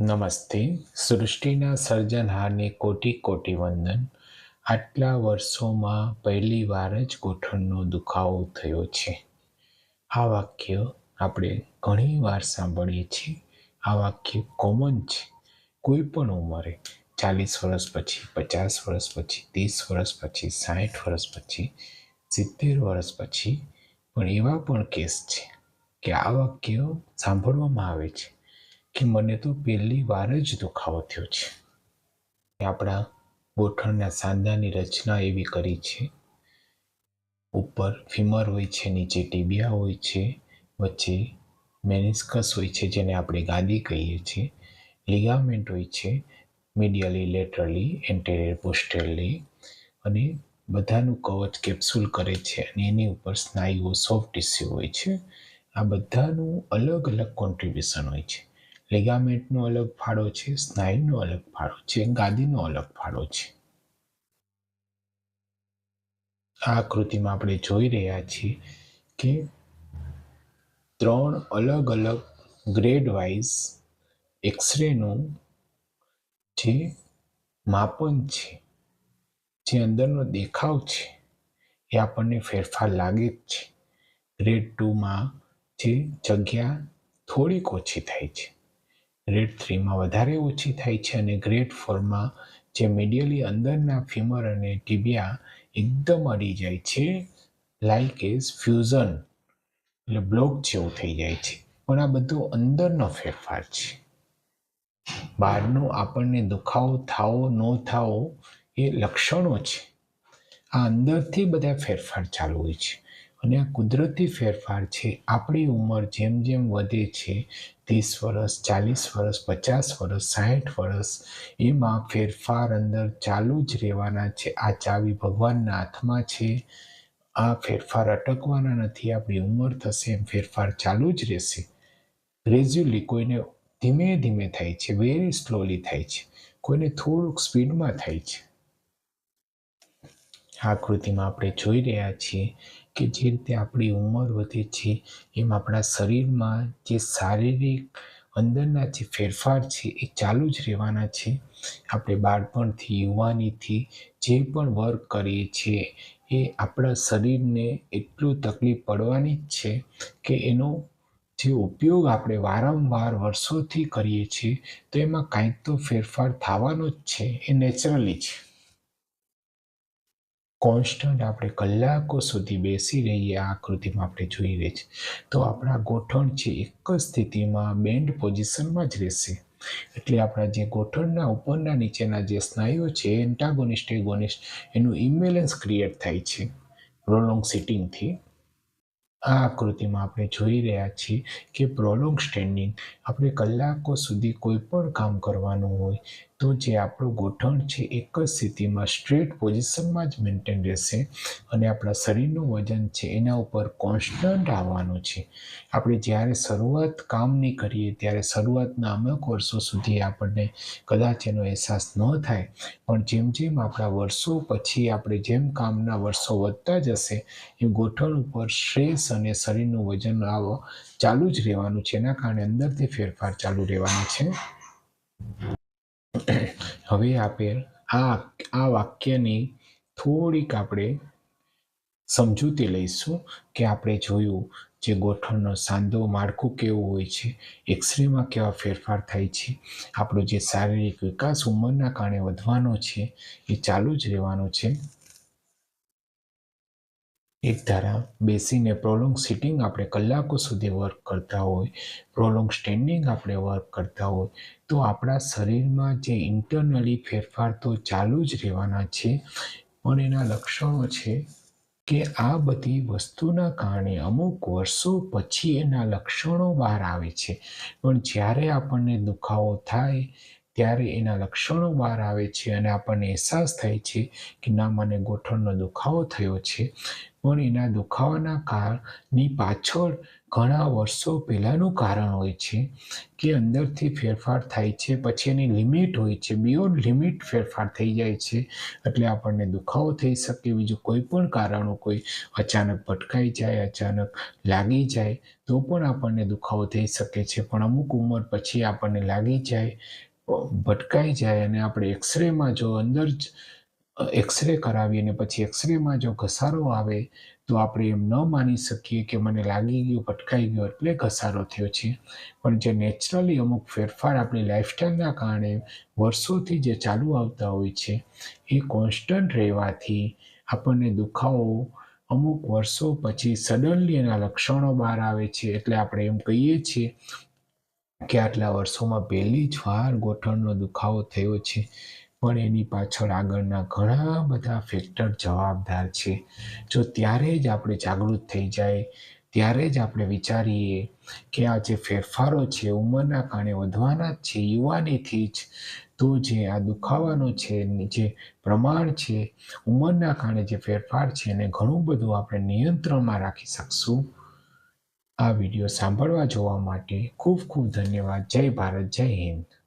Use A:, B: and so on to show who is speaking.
A: નમસ્તે. સૃષ્ટિના સર્જનહારને કોટી કોટી વંદન. આટલા વર્ષોમાં પહેલી વાર જ ગોઠણનો દુખાવો થયો છે. આ વાક્ય આપણે ઘણી વાર સાંભળીએ છીએ. આ વાક્ય કોમન છે. કોઈ પણ ઉંમરે ચાલીસ વર્ષ પછી, પચાસ વર્ષ પછી, ત્રીસ વર્ષ પછી સાઠ વર્ષ પછી, સિત્તેર વર્ષ પછી, પણ એવા પણ કેસ છે કે આ વાક્ય સાંભળવામાં આવે છે. કે મને તો પહેલી વાર જ દુખાવો થયો છે. આપણા ગોઠણના સાંધાની રચના એવી કરી છે. ઉપર ફીમર હોય છે, નીચે ટીબિયા હોય છે, વચ્ચે મેનિસ્કસ હોય છે જેને આપણે ગાદી કહીએ છીએ, લિગામેન્ટ હોય છે, મીડિયલી, લેટરલી, એન્ટેરિયર, પોસ્ટેરલી અને બધાનું કવચ કેપ્સ્યુલ કરે છે અને એની ઉપર સ્નાયુઓ, સોફ્ટ ટીસ્યુ હોય છે. આ બધાનું અલગ અલગ કોન્ટ્રીબ્યુશન હોય છે. લિગામેન્ટનો અલગ ફાળો છે, સ્નાયુનો અલગ ફાળો છે, ગાદીનો અલગ ફાળો છે. આ આકૃતિમાં આપણે જોઈ રહ્યા છીએ કે ત્રણ અલગ અલગ ગ્રેડ વાઇઝ એક્સરેનું જે માપન છે, જે અંદરનો દેખાવ છે, એ આપણને ફેરફાર લાગે જ છે. ગ્રેડ ટુમાં જે જગ્યા થોડીક ઓછી થાય છે. ગ્રેડ થ્રીમાં વધારે ઓછી થાય છે અને ગ્રેડ ફોરમાં જે મીડિયલી અંદરના ફીમર અને ટીબિયા એકદમ અડી જાય છે લાઈક એઝ ફ્યુઝન એટલે બ્લોક જેવું થઈ જાય છે. પણ આ બધું અંદરનો ફેરફાર છે. બહારનો આપણને દુખાવો, થાવો, ન થાવો એ લક્ષણો છે. આ અંદરથી બધા ફેરફાર ચાલુ હોય છે. અને આ કુદરતી ફેરફાર છે. આપણી ઉંમર જેમ જેમ વધે છે, ત્રીસ વર્ષ, ચાલીસ વર્ષ, પચાસ વર્ષ સાઠ વર્ષ, એમાં ફેરફાર અંદર ચાલુ જ રહેવાના છે. આ ચાવી ભગવાનના હાથમાં છે. આ ફેરફાર અટકવાના નથી. આપણી ઉંમર થશે એમ ફેરફાર ચાલુ જ રહેશે. ગ્રેજ્યુઅલી કોઈને ધીમે ધીમે થાય છે. વેરી સ્લોલી થાય છે. કોઈને થોડુંક સ્પીડમાં થાય છે. આકૃતિમાં આપણે જોઈ રહ્યા છીએ કે જે રીતે આપણી ઉંમર વધે છે, એમ આપણા શરીરમાં જે શારીરિક અંદરના જે ફેરફાર છે, એ ચાલુ જ રહેવાના છે. આપણે બાળપણથી, યુવાનીથી જે પણ વર્ક કરીએ છીએ, એ આપણા શરીરને એટલું તકલીફ પડવાની જ છે કે એનો જે ઉપયોગ આપણે વારંવાર વર્ષોથી કરીએ છીએ, તો એમાં કાંઈક તો ફેરફાર થવાનો જ છે, એ નેચરલી છે. કોન્સ્ટન્ટ આપણે કલાકો સુધી બેસી રહીએ આ આકૃતિમાં આપણે જોઈ રહી છે. તો આપણા ગોઠણ છે એક જ સ્થિતિમાં બેન્ડ પોઝિશનમાં જ રહેશે. એટલે આપણા જે ગોઠણના ઉપરના નીચેના જે સ્નાયુઓ છે એન્ટાગોનિસ્ટ એગોનિસ્ટ એનું ઇમ્બેલેન્સ ક્રિએટ થાય છે. પ્રોલોંગ સિટિંગથી આ આકૃતિમાં આપણે જોઈ રહ્યા છીએ કે પ્રોલોંગ સ્ટેન્ડિંગ આપણે કલાકો સુધી કોઈ પણ કામ કરવાનું હોય તો જે આપણું ગોઠણ છે, એક જ સ્થિતિમાં સ્ટ્રેટ પોઝિશનમાં જ મેન્ટેન રહેશે અને આપણા શરીરનું વજન છે, એના ઉપર કોન્સ્ટન્ટ આવવાનું છે. આપણે જ્યારે શરૂઆત કામની કરીએ, ત્યારે શરૂઆતના અમુક વર્ષો સુધી આપણને કદાચ એનો અહેસાસ ન થાય, પણ જેમ જેમ આપણા વર્ષો પછી આપણે જેમ કામના વર્ષો વધતા જશે, એ ગોઠણ ઉપર સ્ટ્રેસ અને શરીરનું વજન આવો ચાલુ જ રહેવાનું છે. એના કારણે અંદરથી ફેરફાર ચાલુ રહેવાનો છે. હવે આપેલ આ આ વાક્યની થોડીક આપણે સમજૂતી લઈશું કે આપણે જોયું જે ગોઠણનો સાંધો માળખું કેવું હોય છે એક્સરેમાં કેવા ફેરફાર થાય છે, આપણો જે શારીરિક વિકાસ ઉંમરના કારણે વધવાનો છે, એ ચાલુ જ રહેવાનો છે. એક ધારા બેસીને પ્રોલોંગ સિટિંગ આપણે કલાકો સુધી વર્ક કરતા હોય પ્રોલોંગ સ્ટેન્ડિંગ આપણે વર્ક કરતા હોય, તો આપણા શરીરમાં જે ઇન્ટરનલી ફેરફાર તો ચાલુ જ રહેવાના છે, પણ એના લક્ષણો છે કે આ બધી વસ્તુના કારણે અમુક વર્ષો પછી એના લક્ષણો બહાર આવે છે. પણ જ્યારે આપણને દુખાવો થાય, ત્યારે એના લક્ષણો બહાર આવે છે અને આપણને અહેસાસ થાય છે કે ના, મને ગોઠણનો દુખાવો થયો છે. પણ એના દુખાવાના કારણની પાછળ ઘણા વર્ષો પહેલાંનું કારણ હોય છે કે અંદરથી ફેરફાર થાય છે, પછી એની લિમિટ હોય છે બિયોન્ડ લિમિટ ફેરફાર થઈ જાય છે, એટલે આપણને દુખાવો થઈ શકે, બીજું કોઈ પણ કારણો કોઈ અચાનક ભટકાઈ જાય, અચાનક લાગી જાય, તો પણ આપણને દુખાવો થઈ શકે છે. પણ અમુક ઉંમર પછી આપણને લાગી જાય, ભટકાઈ જાય અને આપણે એક્સરેમાં જો અંદર જ એક્સરે કરાવીએ અને પછી એક્સરેમાં જો ઘસારો આવે, તો આપણે એમ ન માની શકીએ કે મને લાગી ગયું, ભટકાઈ ગયો, એટલે ઘસારો થયો છે. પણ જે નેચરલી અમુક ફેરફાર આપણી લાઈફસ્ટાઈલના કારણે વર્ષોથી જે ચાલુ આવતા હોય છે, એ કોન્સ્ટન્ટ રહેવાથી આપણને દુખાવો અમુક વર્ષો પછી સડનલી એના લક્ષણો બહાર આવે છે. એટલે આપણે એમ કહીએ છીએ કે આટલા વર્ષોમાં પહેલી જ વાર ગોઠણનો દુખાવો થયો છે. પણ એની પાછળ આગળના ઘણા બધા ફેક્ટર જવાબદાર છે. જો ત્યારે જ આપણે જાગૃત થઈ જાય, ત્યારે જ આપણે વિચારીએ કે આ જે ફેરફારો છે, ઉંમરના કારણે વધવાના જ છે, યુવાનીથી જ, તો જે આ દુખાવાનો છે જે પ્રમાણ છે, ઉંમરના કારણે જે ફેરફાર છે, એને ઘણું બધું આપણે નિયંત્રણમાં રાખી શકશું. આ વીડિયો સાંભળવા જોવા માટે ખૂબ ખૂબ ધન્યવાદ. જય ભારત, જય હિન્દ.